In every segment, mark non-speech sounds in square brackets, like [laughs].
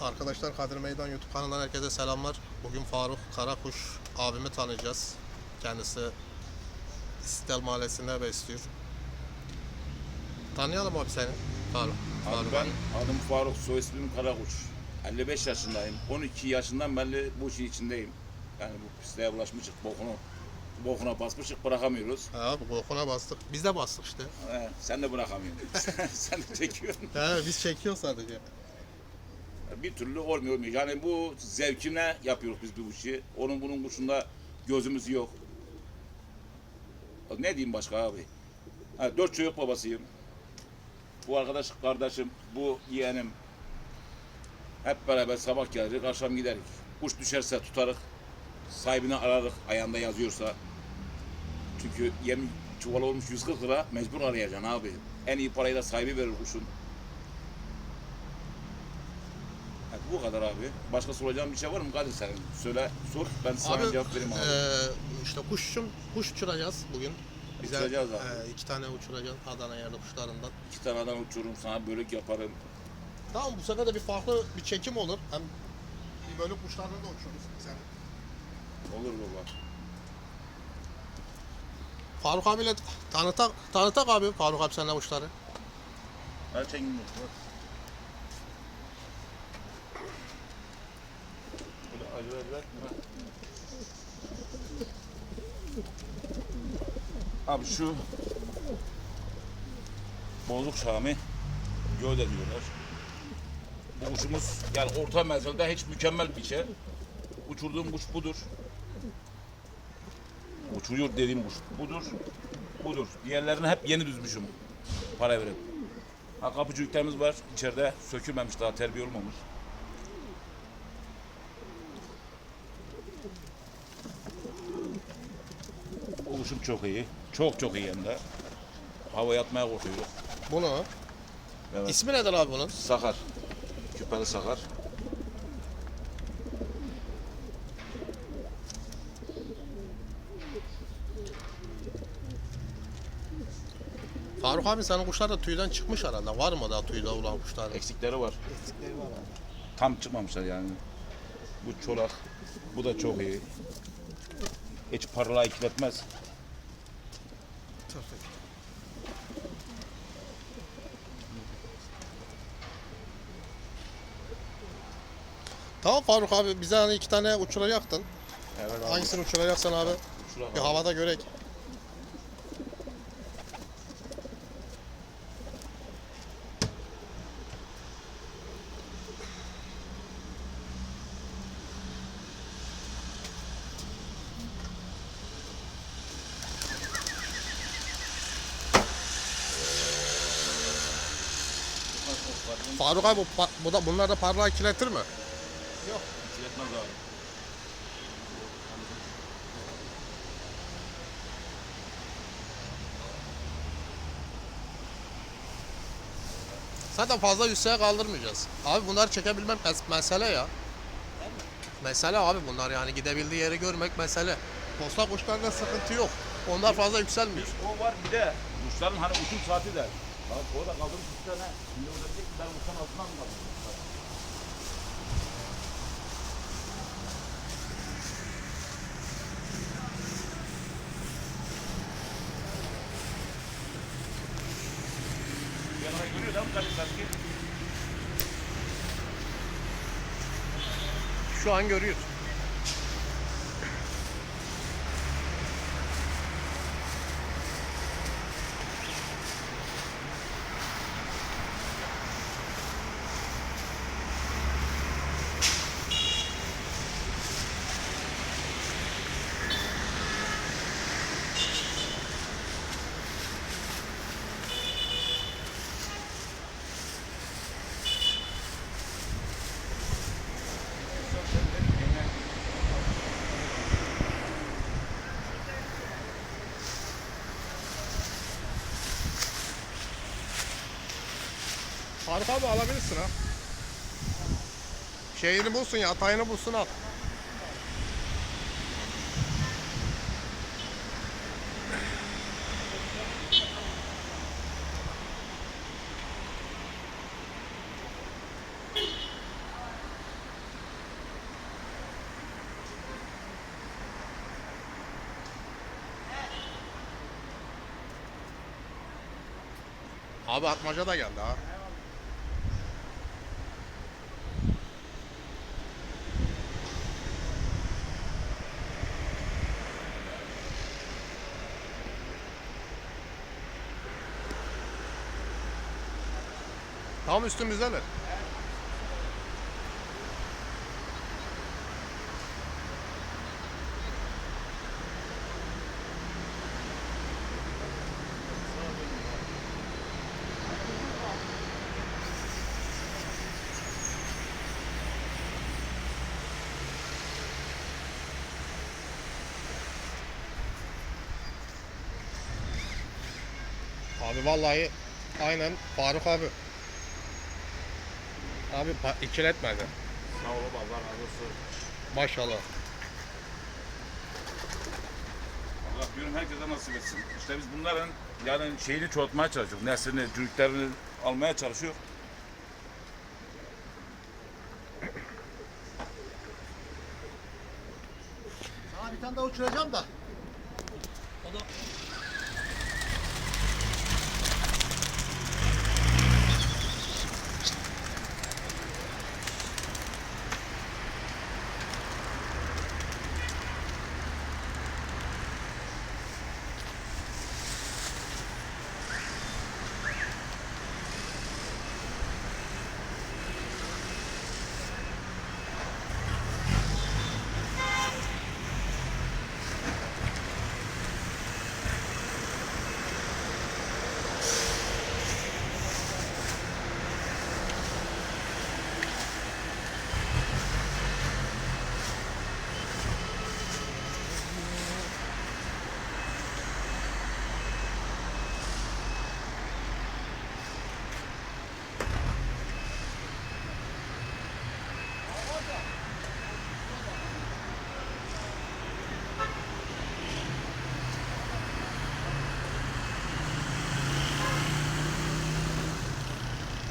Arkadaşlar Kadir Meydan YouTube kanalından herkese selamlar. Bugün Faruk Karakuş abimi tanıyacağız. Kendisi İstel Mahallesi'nde besliyor. Tanıyalım abi seni. Faruk. Abi Faruk ben adım Faruk, soy ismim Karakuş. 55 yaşındayım. 12 yaşından beri bu işin içindeyim. Yani bu pisliğe bulaşmışık, bokunu, bokuna basmışık bırakamıyoruz. Ha, bu kokuna bastık. Biz de bastık işte. He, sen de bırakamıyorsun. [laughs] sen de çekiyorsun. He, biz çekiyoruz sadece. Bir türlü olmuyor. olmuyor. Yani bu zevkine yapıyoruz biz bu işi. Onun bunun kuşunda gözümüz yok. Ne diyeyim başka abi? Ha, dört çocuk babasıyım. Bu arkadaş kardeşim, bu yeğenim. Hep beraber sabah gelir, akşam giderik. Kuş düşerse tutarık. Sahibini ararık, ayağında yazıyorsa. Çünkü yem çuval olmuş 140 lira, mecbur arayacaksın abi. En iyi parayı da sahibi verir kuşun. Ha, bu kadar abi. Başka soracağım bir şey var mı Kadir senin? Söyle, sor. Ben sana Abi cevap vereyim abi. eee, işte kuşçum, kuş uçuracağız bugün. Uçuracağız abi. eee, iki tane uçuracağız Adana yerli kuşlarından. İki tane adam uçururum sana bölük yaparım. Tamam bu sefer de bir farklı bir çekim olur. Hem bir bölük kuşlarla da uçururuz. Sen Olur baba. Faruk abiyle tanıtak, tanıtak abi Faruk abi seninle kuşları. Her çekim yok. Acı. Abi şu bozuk Şami gövde diyorlar. Bu kuşumuz yani orta menzilde hiç mükemmel bir şey. Uçurduğum kuş budur. Uçuruyor dediğim kuş budur. Budur. Diğerlerini hep yeni düzmüşüm. Para verip. Ha kapıcılıklarımız var içeride sökülmemiş daha terbiye olmamış. Bu kuşum çok iyi. Çok çok iyi hem de. Hava yatmaya korkuyor. Bunu. Evet. İsmi nedir abi bunun? Sakar. Küpeli sakar. Faruk abi senin kuşlar da tüyden çıkmış herhalde. Var mı daha tüyde olan kuşlar? Eksikleri var. Tam çıkmamışlar yani. Bu çolak. Bu da çok iyi. Hiç parlağı ikiletmez. Tamam Faruk abi bize hani iki tane uçuracaktın. Evet abi. Hangisini uçuracaksan abi? Şuraya Bir havada görek. Faruk abi bu, bu da, bunlar da parlağı ikiletir mi? Yok. İkiletmez abi. Zaten fazla yükseğe kaldırmayacağız. Abi bunları çekebilmem mes- mesele ya. Mesele abi bunlar yani gidebildiği yeri görmek mesele. Posta kuşlarında sıkıntı yok. Onlar fazla yükselmiyor. O var bir de kuşların hani uçum saati de. Bak orada kaldırmış bir tane. Şimdi orada diyecek ki ben uçan altından mı? Şu an görüyor. Tarık abi alabilirsin ha. Şeyini bulsun ya, atayını bulsun al. Abi atmaca da geldi ha. Tam üstümüzdeler. Abi vallahi aynen Faruk abi. Abi pa- ikiletmedi. Sağ ol Allah razı olsun. Maşallah. Allah diyorum herkese nasip etsin. İşte biz bunların yani şeyini çoğaltmaya çalışıyoruz. Neslini, çocuklarını almaya çalışıyor. Sana bir tane daha uçuracağım da.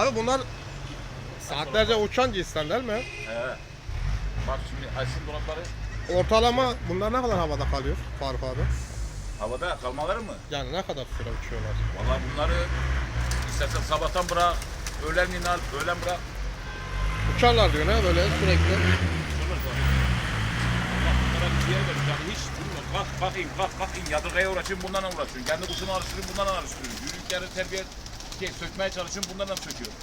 Abi bunlar saatlerce uçan cinsten değil mi? He. Bak şimdi açsın dolapları. Ortalama bunlar ne kadar havada kalıyor Faruk abi? Havada kalmaları mı? Yani ne kadar süre uçuyorlar? Vallahi bunları istersen sabahtan bırak, öğlen iner, öğlen bırak. Uçarlar diyor ne böyle sürekli. Yani hiç durma. Kalk bakayım, kalk bakayım. Yadırgaya uğraşayım, bundan uğraşıyorum. Kendi kuşumu alıştırıyorum, bundan alıştırıyorum. Yürüyükleri terbiye şey, sökmeye çalışıyorum, bundan söküyorum.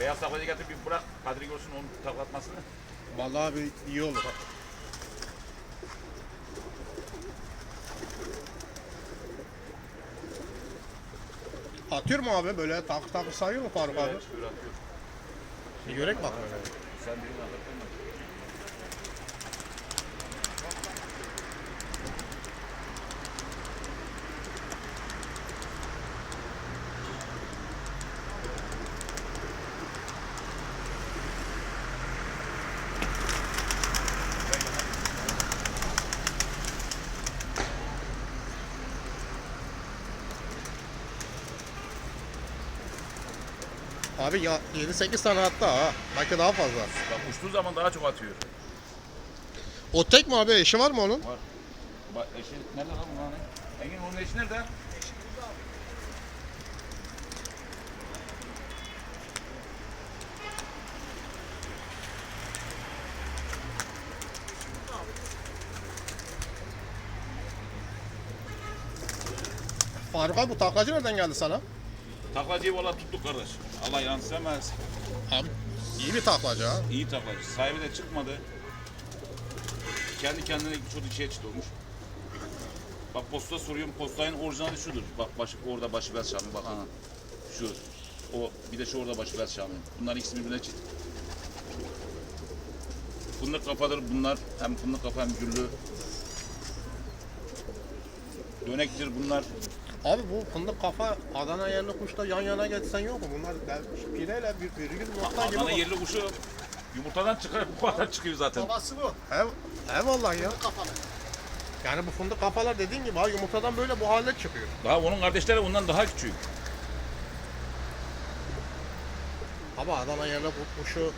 Beyaz taklacı getir bir bırak. Kadri görsün onun taklatmasını. Vallahi abi iyi olur. Atıyor mu abi böyle tak tak sayıyor mu Faruk abi? Evet, atıyor. Bir görek bak böyle. Sen birini anlattın mı? Abi ya 7-8 tane attı ha. Belki daha fazla. Bak uçtuğu zaman daha çok atıyor. O tek mi abi? Eşi var mı onun? Var. Bak eşi nerede lan bunun? Engin onun eşi nerede? Faruk abi bu taklacı nereden geldi sana? Taklacıyı valla tuttuk kardeş. Allah yansıtamaz. Abi iyi bir taklacı ha. İyi taklacı. Sahibi de çıkmadı. Kendi kendine çok içe çıktı olmuş. Bak posta soruyorum. Postanın orijinali şudur. Bak başı, orada başı beyaz şamı. Bak aha. Şu. O bir de şu orada başı beyaz şamı. Bunlar ikisi birbirine çift. Fındık kafadır bunlar. Hem fındık kafa hem güllü. Dönektir bunlar. Abi bu fındık kafa Adana yerli kuşla yan yana geçsen yok mu? Bunlar del- pireyle bir virgül nokta gibi. Adana bak. yerli kuşu yumurtadan çıkar bu kadar çıkıyor zaten. Babası bu. He, he vallahi ya. Kafalı. Yani bu fındık kafalar dediğin gibi ha yumurtadan böyle bu halde çıkıyor. Daha onun kardeşleri bundan daha küçük. Abi Adana yerli bu kuşu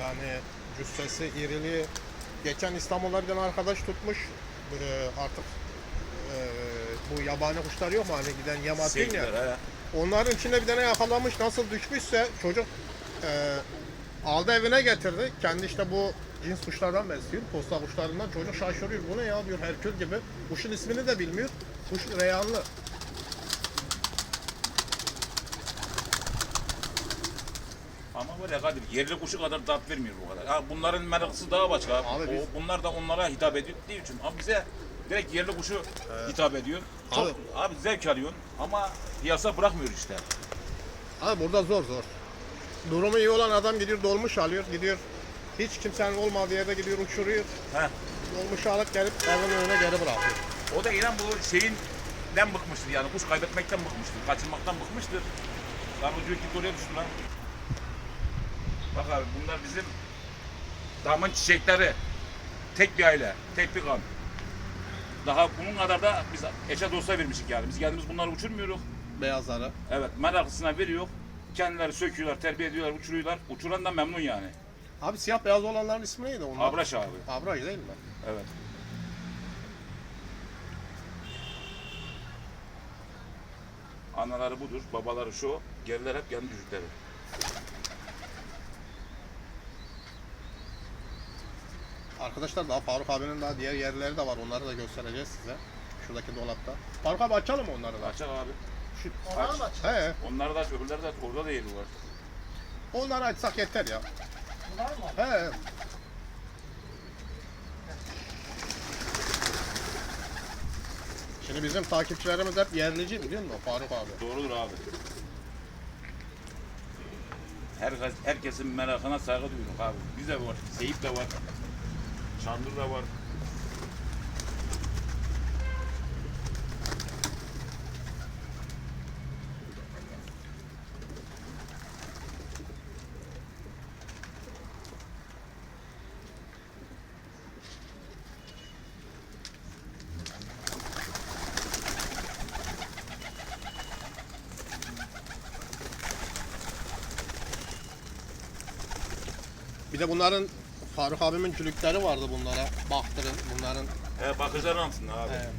Yani cüssesi, iriliği. Geçen İstanbul'da bir tane arkadaş tutmuş. Ee, artık e, bu yabani kuşlar yok mu hani giden yamatin Sevgiler, ya. he. Onların içinde bir tane yakalamış nasıl düşmüşse çocuk e, aldı evine getirdi. Kendi işte bu cins kuşlardan besliyor. Posta kuşlarından çocuk şaşırıyor. Bu ne ya diyor Herkül gibi. Kuşun ismini de bilmiyor. Kuş reyanlı. Ama ya Kadir yerli kuşu kadar tat vermiyor bu kadar. Ha, bunların meraklısı daha başka. Abi o, biz- bunlar da onlara hitap ediyor değil için. Ama bize direkt yerli kuşu hitap ediyor. Çok, Abi- abi. zevk alıyorsun ama piyasa bırakmıyor işte. Abi burada zor zor. Durumu iyi olan adam gidiyor dolmuş alıyor. Gidiyor hiç kimsenin olmadığı yerde gidiyor uçuruyor. Heh. Dolmuş alıp gelip evin önüne geri bırakıyor. O da inan bu şeyinden bıkmıştır yani kuş kaybetmekten bıkmıştır. Kaçırmaktan bıkmıştır. Lan ucu gitti oraya düştü lan. Bak abi bunlar bizim damın çiçekleri. Tek bir aile, tek bir kan. Daha bunun kadar da biz eşe dosta vermişik yani. Biz kendimiz bunları uçurmuyoruz. Beyazları. Evet meraklısına veriyor. Kendileri söküyorlar, terbiye ediyorlar, uçuruyorlar. Uçuran da memnun yani. Abi siyah beyaz olanların ismi neydi onlar? Abraş abi. Abraj değil mi? Evet. Anaları budur, babaları şu, geriler hep kendi çocukları. Arkadaşlar daha Faruk abinin daha diğer yerleri de var. Onları da göstereceğiz size. Şuradaki dolapta. Faruk abi açalım mı onları da? Açak abi. Şu, Onlar mı aç? he. Onları da aç, öbürleri de aç. Orada da yeri var. Onları açsak yeter ya. Bunlar mı? He. Şimdi bizim takipçilerimiz hep yerlici biliyor musun Faruk abi? Doğrudur abi. Herkes, herkesin merakına saygı duyuyoruz abi. Biz de var, Seyip de var. Şandır da var. Bir de bunların Faruk abimin cülükleri vardı bunlara. Baktırın bunların. He, bakıcılar alsın abi. He.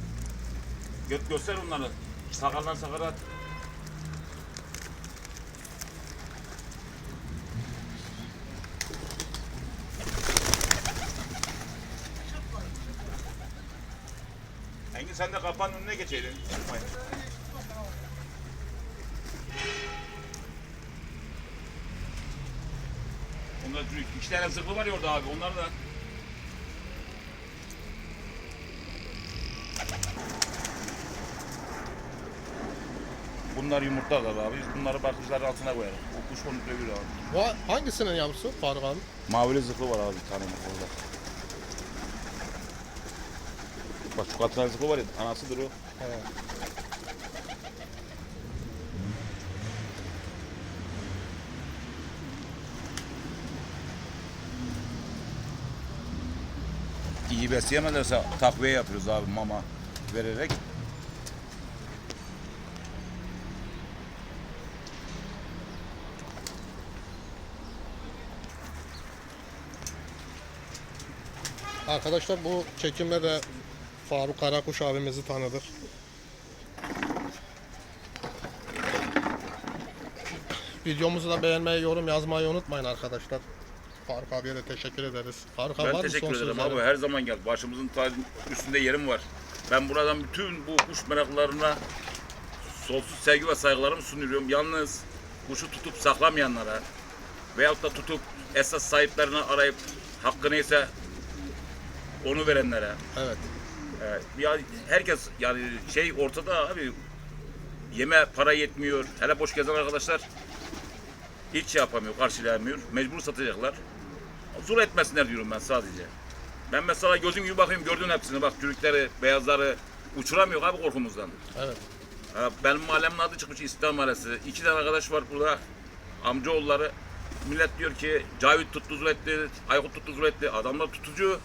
Gö göster onları. Sakallar sakalat. Engin sen de kapağın önüne geçeydin. Çıkmayın. Onlar iki tane zırhlı var ya orada abi. Onları da Bunlar yumurtlarlar abi. Biz bunları bakıcıların altına koyarız. O kuş onu dövüyor abi. Bu hangisinin yavrusu Faruk abi? Mavili zıklı var abi bir tane orada. Bak şu katran zıklı var ya anasıdır o. He. İyi besleyemezlerse takviye yapıyoruz abi mama vererek. Arkadaşlar bu çekimde de Faruk Karakuş abimizi tanıdık. Videomuzu da beğenmeyi, yorum yazmayı unutmayın arkadaşlar. Faruk abiye de teşekkür ederiz. Faruk abi Ben var mı teşekkür ederim sözlerin? abi her zaman gel. Başımızın tacı üstünde yerim var. Ben buradan bütün bu kuş meraklılarına sonsuz sevgi ve saygılarımı sunuyorum. Yalnız kuşu tutup saklamayanlara veyahut da tutup esas sahiplerini arayıp hakkı neyse onu verenlere Evet. Evet, ya herkes yani şey ortada abi yeme para yetmiyor. Hele boş gezen arkadaşlar hiç şey yapamıyor, karşılayamıyor. Mecbur satacaklar. Zor etmesinler diyorum ben sadece. Ben mesela gözüm gibi bakayım gördün hepsini bak çürükleri, beyazları uçuramıyor abi korkumuzdan. Evet. Ha, benim mahallemin adı çıkmış İstiklal Mahallesi. İki tane arkadaş var burada. Amcaoğulları. Millet diyor ki Cavit tuttu zul etti, Aykut tuttu zul etti. Adamlar tutucu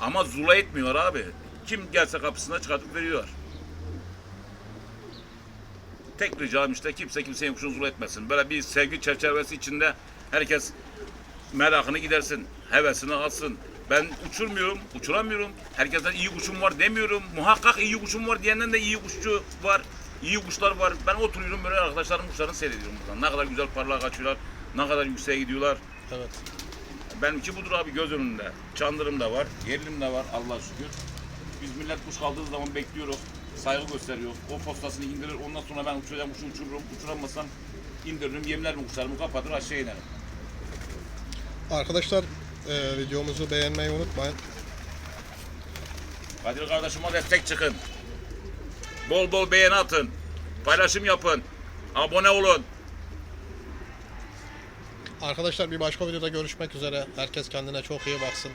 ama zula etmiyor abi. Kim gelse kapısına çıkartıp veriyorlar. Tek ricam işte kimse kimsenin kuşunu zul etmesin. Böyle bir sevgi çerçevesi içinde herkes merakını gidersin, hevesini alsın. Ben uçurmuyorum, uçuramıyorum. Herkesten iyi kuşum var demiyorum. Muhakkak iyi kuşum var diyenden de iyi kuşçu var. iyi kuşlar var. Ben oturuyorum böyle arkadaşlarım kuşlarını seyrediyorum buradan. Ne kadar güzel parlak açıyorlar, ne kadar yükseğe gidiyorlar. Evet. Benimki budur abi göz önünde. Çandırım da var, yerlim de var Allah'a şükür. Biz millet kuş kaldığı zaman bekliyoruz. Saygı gösteriyor. O postasını indirir. Ondan sonra ben uçuracağım kuşu uçururum. Uçuramazsam indiririm. Yemlerim kuşlarımı kapatır aşağı inerim. Arkadaşlar e, videomuzu beğenmeyi unutmayın. Kadir kardeşime destek çıkın. Bol bol beğeni atın. Paylaşım yapın. Abone olun. Arkadaşlar bir başka videoda görüşmek üzere. Herkes kendine çok iyi baksın.